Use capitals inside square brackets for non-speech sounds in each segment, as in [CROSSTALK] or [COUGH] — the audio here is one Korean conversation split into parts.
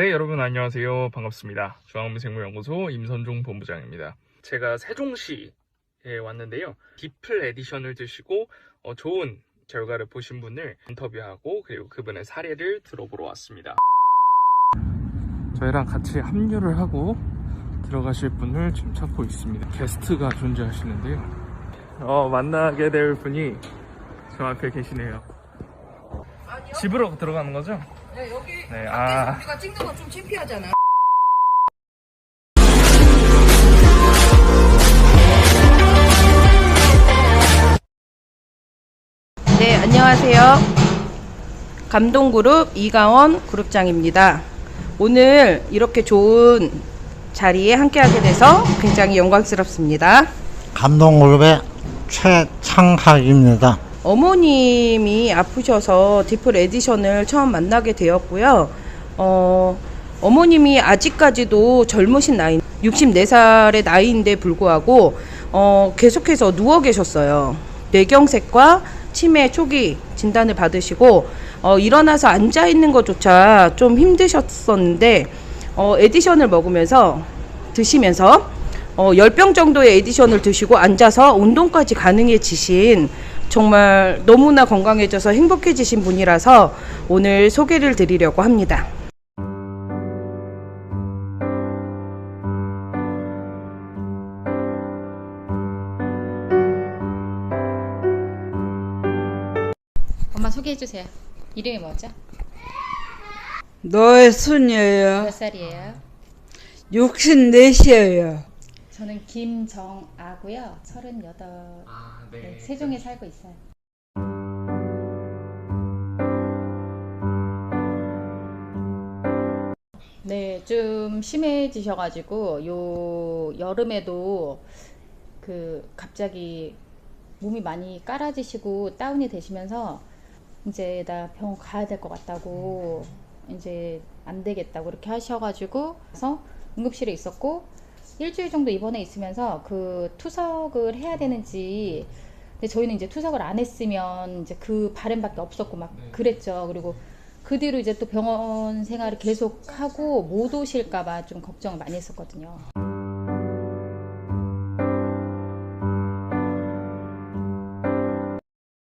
네, 여러분 안녕하세요. 반갑습니다. 중앙미생물연구소 임선종 본부장입니다. 제가 세종시에 왔는데요. 디플 에디션을 드시고 어, 좋은 결과를 보신 분을 인터뷰하고 그리고 그분의 사례를 들어보러 왔습니다. 저희랑 같이 합류를 하고 들어가실 분을 지금 찾고 있습니다. 게스트가 존재하시는데요. 어, 만나게 될 분이 저 앞에 계시네요. 집으로 들어가는 거죠? 네, 여기 네, 밖에서 아. 우리가 찍는 건 좀 창피하잖아. 네, 안녕하세요. 감동그룹 이강원 그룹장입니다. 오늘 이렇게 좋은 자리에 함께하게 돼서 굉장히 영광스럽습니다. 감동그룹의 최창학입니다. 어머님이 아프셔서 디플 에디션을 처음 만나게 되었고요. 어, 어머님이 아직까지도 젊으신 나이, 64살의 나이인데 불구하고 어, 계속해서 누워 계셨어요. 뇌경색과 치매 초기 진단을 받으시고 어, 일어나서 앉아 있는 것조차 좀 힘드셨었는데 어, 에디션을 먹으면서 드시면서 어, 10병 정도의 에디션을 드시고 앉아서 운동까지 가능해지신 정말 너무나 건강해져서 행복해지신 분이라서 오늘 소개를 드리려고 합니다. 엄마 소개해 주세요. 이름이 뭐죠? 너의 순이에요. 몇 살이에요? 64이에요. 저는 김정아고요. 38. 아, 네, 세종에 살고 있어요. 네, 좀 심해지셔가지고 요 여름에도 그 갑자기 몸이 많이 깔아지시고 다운이 되시면서 이제 나 병원 가야 될 것 같다고 이제 안 되겠다고 이렇게 하셔가지고 그래서 응급실에 있었고 일주일 정도 입원해 있으면서 그 투석을 해야 되는지 근데 저희는 이제 투석을 안 했으면 이제 그 바램밖에 없었고 막 그랬죠. 그리고 그 뒤로 이제 또 병원 생활을 계속 하고 못 오실까봐 좀 걱정을 많이 했었거든요.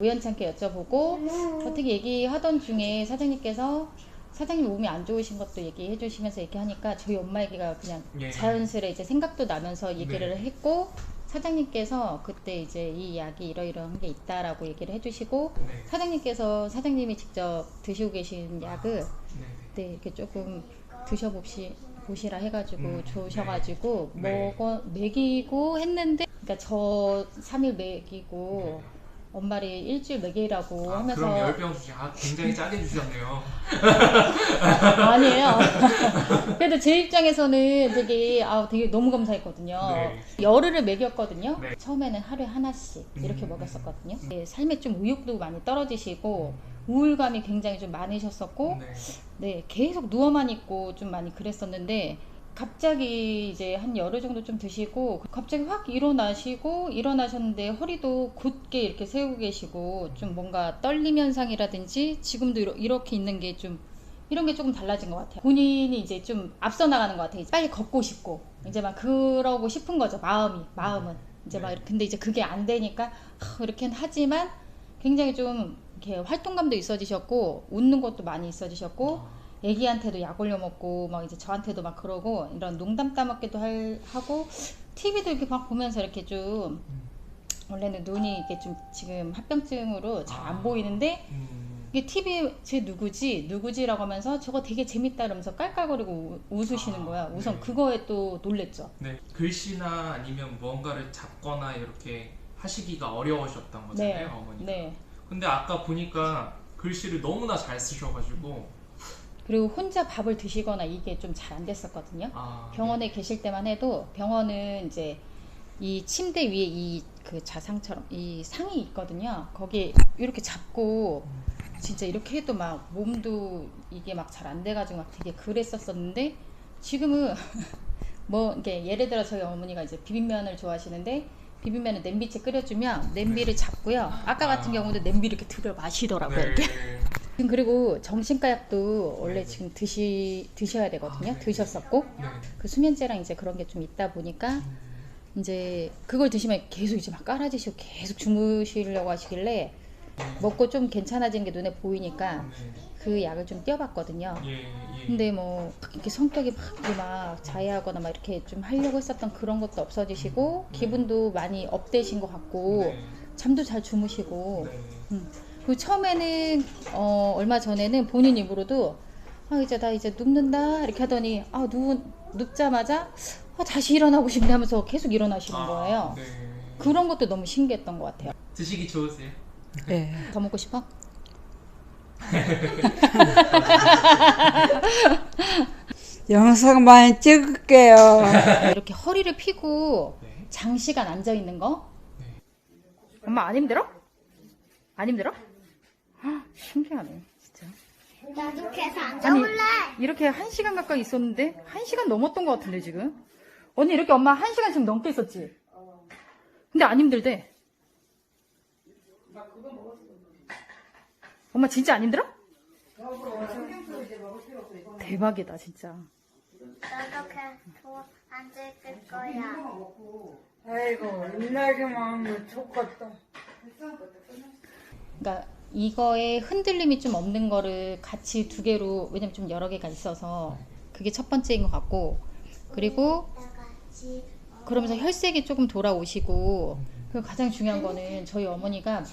우연찮게 여쭤보고 어떻게 얘기하던 중에 사장님께서 사장님 몸이 안 좋으신 것도 얘기해 주시면서 얘기하니까 저희 엄마 얘기가 그냥 예. 자연스레 이제 생각도 나면서 얘기를 네. 했고 사장님께서 그때 이제 이 약이 이러이러한 게 있다라고 얘기를 해주시고 네. 사장님께서 사장님이 직접 드시고 계신 약을 네. 네, 이렇게 조금 드셔보시 보시라 해가지고 음, 주셔가지고 네. 먹어 먹이고 했는데 그러니까 저 3일 먹이고 엄마를 일주일 먹이라고 아, 하면서 그럼 열병 주시 아 굉장히 짜게 주셨네요. [LAUGHS] 아니에요. 그래도 제 입장에서는 되게 아 되게 너무 감사했거든요. 네. 열흘을 먹였거든요. 네. 처음에는 하루에 하나씩 이렇게 음. 먹였었거든요. 네, 삶에 좀 의욕도 많이 떨어지시고 우울감이 굉장히 좀 많으셨었고 네. 네, 계속 누워만 있고 좀 많이 그랬었는데 갑자기 이제 한 열흘 정도 좀 드시고 갑자기 확 일어나시고 일어나셨는데 허리도 곧게 이렇게 세우고 계시고 좀 뭔가 떨림 현상이라든지 지금도 이렇게 있는 게 좀 이런 게 조금 달라진 것 같아요. 본인이 이제 좀 앞서 나가는 것 같아요. 이제 빨리 걷고 싶고 이제 막 그러고 싶은 거죠. 마음이 마음은 이제 막 근데 이제 그게 안 되니까 하, 이렇게 하지만 굉장히 좀 이렇게 활동감도 있어지셨고 웃는 것도 많이 있어지셨고 애기한테도 약 올려 먹고 막 이제 저한테도 막 그러고 이런 농담 따먹기도 할, 하고 TV도 이렇게 막 보면서 이렇게 좀 원래는 눈이 이게 좀 지금 합병증으로 잘 안 보이는데 음, 이게 TV 제 누구지 누구지라고 하면서 저거 되게 재밌다 그러면서 깔깔거리고 우- 웃으시는 아, 거야. 우선 네. 그거에 또 놀랬죠. 네. 글씨나 아니면 뭔가를 잡거나 이렇게 하시기가 어려우셨던 거잖아요, 네, 어머니가. 네. 근데 아까 보니까 글씨를 너무나 잘 쓰셔가지고 그리고 혼자 밥을 드시거나 이게 좀 잘 안 됐었거든요. 아, 병원에 계실 때만 해도 병원은 이제 이 침대 위에 이 그 자상처럼 이 상이 있거든요. 거기에 이렇게 잡고 진짜 이렇게 해도 막 몸도 이게 막 잘 안 돼가지고 막 되게 그랬었었는데 지금은 [LAUGHS] 뭐 이게 예를 들어 저희 어머니가 이제 비빔면을 좋아하시는데 비빔면을 냄비채 끓여주면 냄비를 잡고요. 아까 같은 아. 경우도 냄비 이렇게 들어 마시더라고요. 네. 이렇게 그리고 정신과 약도 원래 지금 드시 드셔야 되거든요. 드셨었고. 그 수면제랑 이제 그런 게 좀 있다 보니까 이제 그걸 드시면 계속 이제 막 깔아지시고 계속 주무시려고 하시길래 먹고 좀 괜찮아진 게 눈에 보이니까 그 약을 좀 띄워봤거든요. 근데 뭐 이렇게 성격이 막 이렇게 막 자해하거나 막 이렇게 좀 하려고 했었던 그런 것도 없어지시고 기분도 많이 업되신 것 같고 잠도 잘 주무시고 음. 그 처음에는 어 얼마 전에는 본인 입으로도 아 이제 나 이제 눕는다 이렇게 하더니 아 누, 눕자마자 아, 다시 일어나고 싶네 하면서 계속 일어나시는 거예요. 그런 것도 너무 신기했던 것 같아요. 드시기 좋으세요? 네. [LAUGHS] 더 먹고 싶어? [LAUGHS] 영상 많이 찍을게요. [LAUGHS] 이렇게 허리를 피고 장시간 앉아 있는 거? 엄마 안 힘들어? 안 힘들어? 헉, 신기하네, 진짜. 나도 계속 아니, 앉아볼래. 이렇게 한 시간 가까이 있었는데 한 시간 넘었던 것 같은데 지금. 언니 이렇게 엄마 한 시간 지금 넘게 있었지? 근데 안 힘들대. 엄마 진짜 안 힘들어? 대박이다 진짜. 나도 계속 앉을 거야. 아이고, 하면 좋겠다. 그러니까 이거에 흔들림이 좀 없는 거를 같이 두 개로 왜냐면 좀 여러 개가 있어서 그게 첫 번째인 것 같고 그리고 그러면서 혈색이 조금 돌아오시고 그리고 가장 중요한 거는 저희 어머니가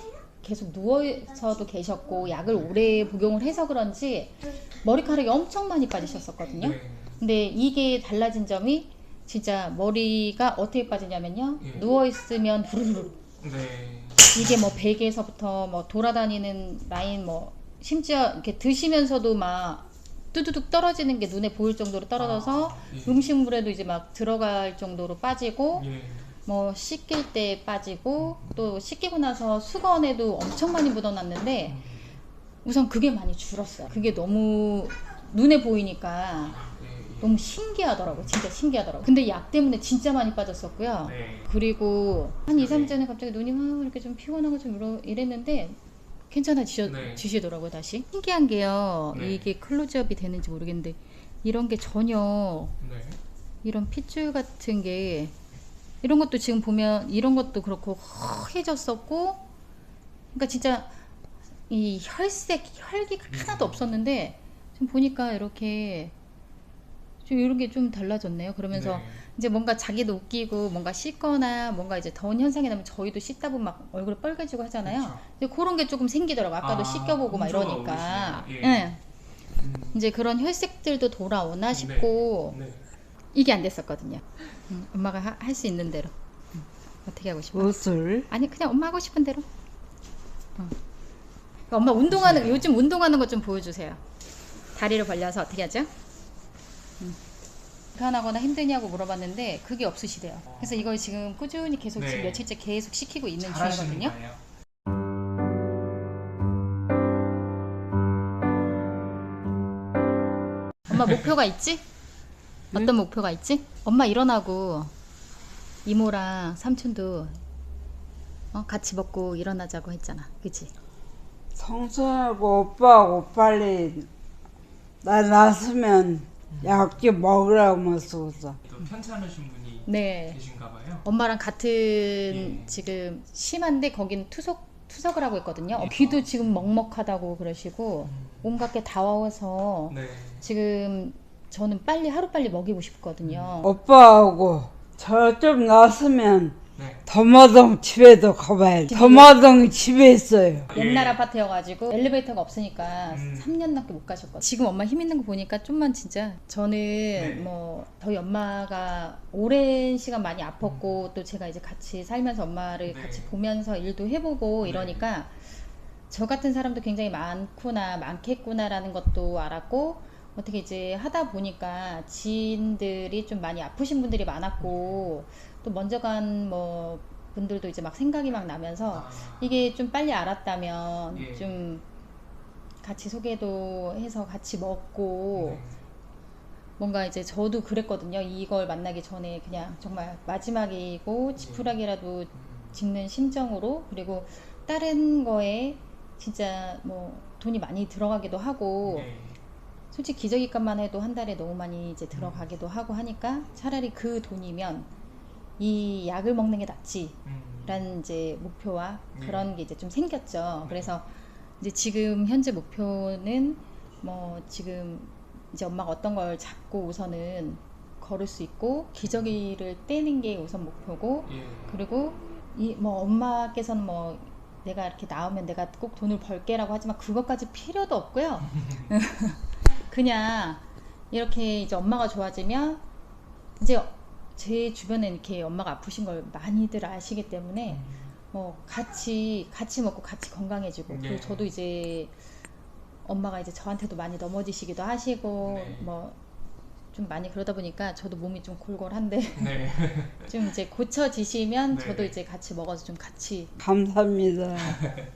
계속 누워서도 계셨고 약을 오래 복용을 해서 그런지 머리카락이 엄청 많이 빠지셨었거든요. 근데 이게 달라진 점이 진짜 머리가 어떻게 빠지냐면요. 누워 있으면 부르르 네. 이게 뭐 베개에서부터 뭐 돌아다니는 라인 뭐 심지어 이렇게 드시면서도 막 뚜두둑 떨어지는 게 눈에 보일 정도로 떨어져서 음식물에도 이제 막 들어갈 정도로 빠지고 뭐 씻길 때 빠지고 또 씻기고 나서 수건에도 엄청 많이 묻어놨는데 우선 그게 많이 줄었어요. 그게 너무 눈에 보이니까 너무 신기하더라고요. 진짜 신기하더라고요. 근데 약 때문에 진짜 많이 빠졌었고요. 네. 그리고 한 2, 3일 전에 갑자기 눈이 막 이렇게 좀 피곤하고 좀 이랬는데 괜찮아지시 네. 다시 신기한 게요 네. 이게 클로즈업이 되는지 모르겠는데 이런 게 전혀 네. 이런 핏줄 같은 게 이런 것도 지금 보면 이런 것도 그렇고 허해졌었고 그러니까 진짜 이 혈색 혈기가 하나도 없었는데 지금 보니까 이렇게 좀 이런 게 좀 달라졌네요 그러면서 이제 뭔가 자기도 웃기고 뭔가 씻거나 뭔가 이제 더운 현상이 나면 저희도 씻다 보면 막 얼굴이 빨개지고 하잖아요. 그렇죠. 이제 그런 게 조금 생기더라고. 아까도 아, 씻겨보고 막 이러니까. 예. 예. 이제 그런 혈색들도 돌아오나 싶고 네. 이게 안 됐었거든요. 음, 엄마가 할 수 있는 대로 음, 어떻게 하고 싶어? 무술? 아니 그냥 엄마 하고 싶은 대로. 어. 그러니까 엄마 운동하는 요즘 운동하는 것 좀 보여주세요. 다리를 벌려서 어떻게 하죠? 음. 불편하거나 힘드냐고 물어봤는데 그게 없으시대요. 그래서 이걸 지금 꾸준히 계속 네. 지금 며칠째 계속 시키고 있는 중이거든요. 거예요. 엄마 목표가 있지? 어떤 목표가 있지? 엄마 일어나고 이모랑 삼촌도 어, 같이 먹고 일어나자고 했잖아. 그치? 성순하고 오빠하고 빨리 나 낳았으면 약지 먹으라면서 또 편찮으신 분이 네. 계신가 봐요. 엄마랑 같은 예. 지금 심한데 거긴 투석 투석을 하고 있거든요. 어, 예. 귀도 지금 먹먹하다고 그러시고 온갖 게 다 와서 네. 지금 저는 빨리 하루 빨리 먹이고 싶거든요. 오빠하고 저좀 낳았으면 네. 더마동 집에도 가봐야지. 더마동 집에 있어요. 옛날 아파트여가지고 엘리베이터가 없으니까 음. 3년 넘게 못 가셨거든요. 지금 엄마 힘 있는 거 보니까 좀만 진짜 저는 뭐 저희 엄마가 오랜 시간 많이 아팠고 또 제가 이제 같이 살면서 엄마를 네. 같이 보면서 일도 해보고 네. 이러니까 저 같은 사람도 굉장히 많구나 많겠구나라는 것도 알았고 어떻게 이제 하다 보니까 지인들이 좀 많이 아프신 분들이 많았고 또 먼저 간 뭐 분들도 이제 막 생각이 막 나면서 아, 이게 좀 빨리 알았다면 예. 좀 같이 소개도 해서 같이 먹고 네. 뭔가 이제 저도 그랬거든요. 이걸 만나기 전에 그냥 정말 마지막이고 지푸라기라도 음. 짓는 심정으로 그리고 다른 거에 진짜 뭐 돈이 많이 들어가기도 하고 네. 솔직히 기저귀값만 해도 한 달에 너무 많이 이제 들어가기도 하고 하니까 차라리 그 돈이면 이 약을 먹는 게 낫지 음. 라는 이제 목표와 네. 그런 게 이제 좀 생겼죠. 그래서 이제 지금 현재 목표는 뭐 지금 이제 엄마가 어떤 걸 잡고 우선은 걸을 수 있고 기저귀를 떼는 게 우선 목표고 예. 그리고 이 뭐 엄마께서는 뭐 내가 이렇게 나오면 내가 꼭 돈을 벌게라고 하지만 그것까지 필요도 없고요. [LAUGHS] [LAUGHS] 그냥 이렇게 이제 엄마가 좋아지면 이제 제 주변에 이렇게 엄마가 아프신 걸 많이들 아시기 때문에 뭐 같이 같이 먹고 같이 건강해지고 네. 그리고 저도 이제 엄마가 이제 저한테도 많이 넘어지시기도 하시고 네. 뭐좀 많이 그러다 보니까 저도 몸이 좀 골골한데 [LAUGHS] 네. [LAUGHS] 좀 이제 고쳐지시면 네. 저도 이제 같이 먹어서 좀 같이 감사합니다. [LAUGHS]